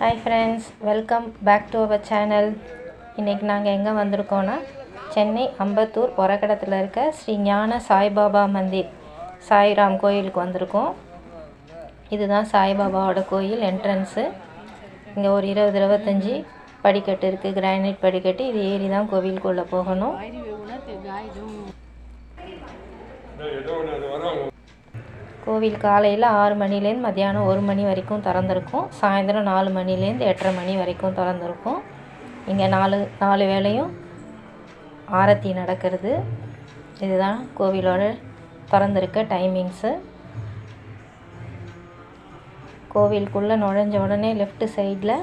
Hi friends welcome back to our channel இன்றைக்கி நாங்கள் எங்கே வந்திருக்கோன்னா சென்னை அம்பத்தூர் ஒரகடத்தில் இருக்க ஸ்ரீ ஞான சாய்பாபா மந்திர் சாய்ராம் கோயிலுக்கு வந்திருக்கோம். இதுதான் சாய்பாபாவோட கோயில் என்ட்ரன்ஸு இங்கே ஒரு இருபது இருபத்தஞ்சி படிக்கட்டு இருக்குது கிரானைட் படிக்கட்டு. இது ஏறி தான் கோவிலுக்குள்ளே போகணும். கோவில் காலையில் ஆறு மணிலேருந்து மத்தியானம் ஒரு மணி வரைக்கும் திறந்துருக்கும். சாயந்தரம் நாலு மணிலேருந்து எட்டரை மணி வரைக்கும் திறந்துருக்கும். இங்கே நாலு நாலு வேளையும் ஆரத்தி நடக்கிறது. இதுதான் கோவிலோட திறந்திருக்க டைமிங்ஸு கோவிலுக்குள்ளே நுழைஞ்ச உடனே லெஃப்ட் சைடில்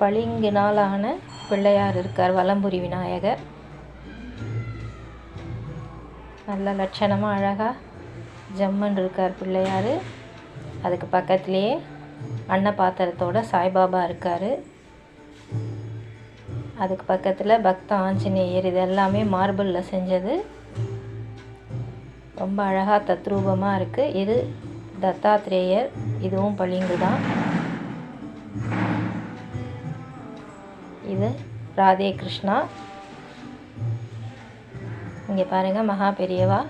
பளிங்கினாலான பிள்ளையார் இருக்கார் வலம்புரி விநாயகர். நல்ல லட்சணமாக அழகாக ஜம்மன் இருக்கார் பிள்ளையார். அதுக்கு பக்கத்துலேயே அன்ன பாத்திரத்தோட சாய்பாபா இருக்கார். அதுக்கு பக்கத்தில் பக்த ஆஞ்சநேயர் இது எல்லாமே மார்பிளில் செஞ்சது. ரொம்ப அழகாக தத்ரூபமாக இருக்குது இது தத்தாத்ரேயர் இதுவும் பளிங்கு தான் இது ராதே கிருஷ்ணா. இங்கே பாருங்கள் மகா பெரியவா.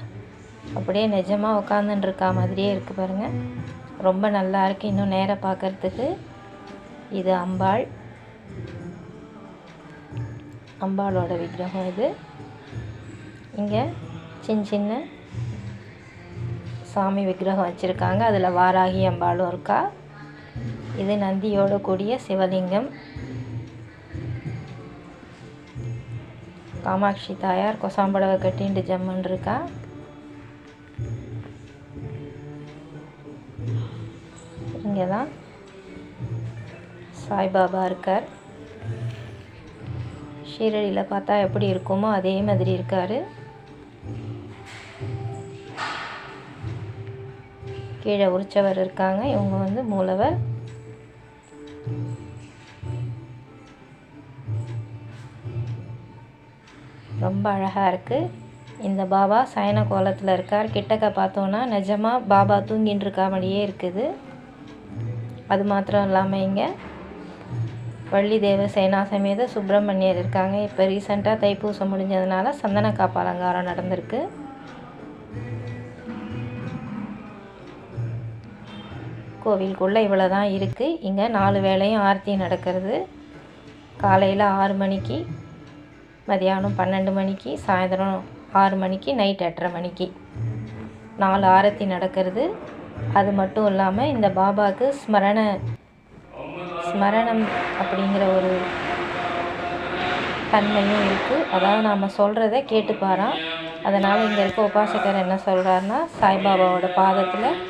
அப்படியே நிஜமாக உட்காந்துட்டுருக்கா மாதிரியே இருக்குது பாருங்கள் ரொம்ப நல்லா இருக்குது இன்னும் நேராக பார்க்குறதுக்கு இது அம்பாள். அம்பாளோட விக்கிரகம் இது. இங்கே சின்ன சின்ன சாமி விக்கிரகம் வச்சுருக்காங்க. அதில் வாராகி அம்பாளும் இருக்கா. இது நந்தியோட கூடிய சிவலிங்கம். காமாட்சி தாயார் கொசாம்படவை கட்டின்ட்டு ஜம்மன் இருக்கா இங்கே தான் சாய்பாபா இருக்கார். ஷீரடியில் பார்த்தா எப்படி இருக்குமோ அதே மாதிரி இருக்கார். கீழே உரிச்சவர் இருக்காங்க. இவங்க வந்து மூலவர். ரொம்ப அழகாக இருக்குது இந்த பாபா சயன கோலத்தில் இருக்கார். கிட்டக்க பார்த்தோன்னா நிஜமாக பாபா தூங்கின்னு இருக்கா மாதிரியே இருக்குது. அது மாத்திரம் இல்லாமல் இங்கே வள்ளி தேவ சேனா சமேத சுப்பிரமணியர் இருக்காங்க. இப்போ ரீசெண்டாக தைப்பூசம் முடிஞ்சதுனால சந்தன காப்பு அலங்காரம் நடந்திருக்கு. கோவிலுக்குள்ளே இவ்வளோ தான் இருக்குது இங்கே நாலு வேளையும் ஆர்த்தி நடக்கிறது. காலையில் ஆறு மணிக்கு மதியானம் பன்னெண்டு மணிக்கு சாயந்தரம் ஆறு மணிக்கு நைட் எட்டரை மணிக்கு. நாலு ஆரத்தி நடக்கிறது. அது மட்டும் இல்லாமல் இந்த பாபாவுக்கு ஸ்மரண ஸ்மரணம் அப்படிங்கிற ஒரு தன்மையும் இருக்குது அதாவது நாம் சொல்கிறத கேட்டுப்பாராம். அதனால் இங்கே இருக்க உபாசகர் என்ன சொல்கிறாருன்னா சாய்பாபாவோட பாதத்தில்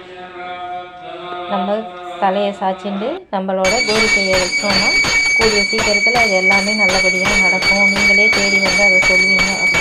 நம்ம தலையை சாய்ச்சிண்டு நம்மளோட கோரிக்கையை வச்சோன்னா கூடிய சீக்கிரத்தில் அது எல்லாமே நல்லபடியாக நடக்கும். நீங்களே தேடி வந்து அதை சொல்வீங்க அப்படின்னு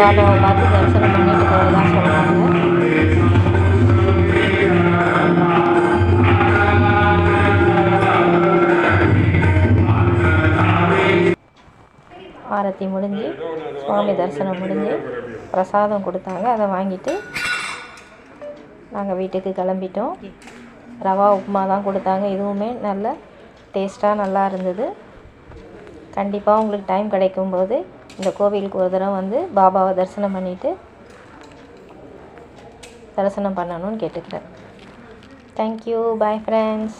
பாபாவை பார்த்து தரிசனம் பண்ணிட்டு போகிறதா சொல்கிறாங்க ஆரத்தி முடிஞ்சு சுவாமி தரிசனம் முடிஞ்சு பிரசாதம் கொடுத்தாங்க. அதை வாங்கிட்டு நாங்கள் வீட்டுக்கு கிளம்பிட்டோம். ரவா உப்புமா தான் கொடுத்தாங்க. இதுவுமே நல்ல டேஸ்ட்டாக நல்லா இருந்தது. கண்டிப்பாக உங்களுக்கு டைம் கிடைக்கும்போது இந்த கோவிலுக்கு ஒரு தடவை வந்து பாபாவை தரிசனம் பண்ணிவிட்டு தரிசனம் பண்ணணும்னு கேட்டுக்கிறேன். Thank you bye friends